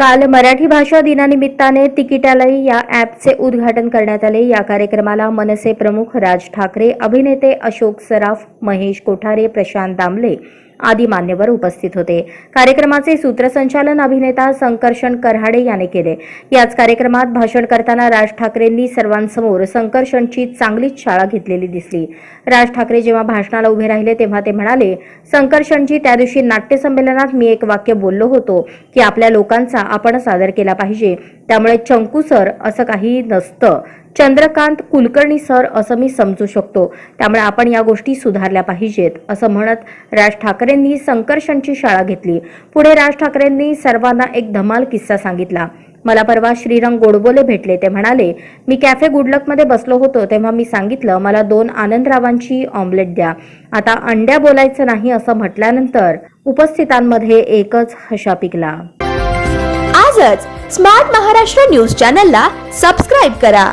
काल मराठी भाषा दिनानिमित्ताने तिकिटालय या ॲपचे उद्घाटन करण्यात आले. या कार्यक्रमाला मनसे प्रमुख राज ठाकरे अभिनेते अशोक सराफ महेश कोठारे प्रशांत दामले आदी मान्यवर उपस्थित होते. कार्यक्रमाचे सूत्रसंचालन अभिनेता संकर्षण करहाडे याने केले. याच कार्यक्रमात भाषण करताना राज ठाकरेंनी सर्वांसमोर संकर्षणची चांगलीच शाळा घेतलेली दिसली. राज ठाकरे जेव्हा भाषणाला उभे राहिले तेव्हा ते म्हणाले संकर्षणजी त्या दिवशी नाट्यसंमेलनात मी एक वाक्य बोललो होतो की आपल्या लोकांचा आपण सादर केला पाहिजे. त्यामुळे चंकू सर असं काही नसतं. चंद्रकांत कुलकर्णी सर असं मी समजू शकतो. त्यामुळे आपण या गोष्टी सुधारल्या पाहिजेत असं म्हणत राज ठाकरेंनी संकर्षणची शाळा घेतली. पुढे राज ठाकरेंनी सर्वांना एक धमाल किस्सा सांगितला. मला परवा श्रीरंग गोडबोले भेटले ते म्हणाले मी कॅफे गुडलकमध्ये बसलो होतो तेव्हा मी सांगितलं मला दोन आनंदरावांची ऑमलेट द्या. आता अंड्या बोलायचं नाही असं म्हटल्यानंतर उपस्थितांमध्ये एकच हशा पिकला. आजच स्मार्ट महाराष्ट्र न्यूज चॅनलला सबस्क्राईब करा.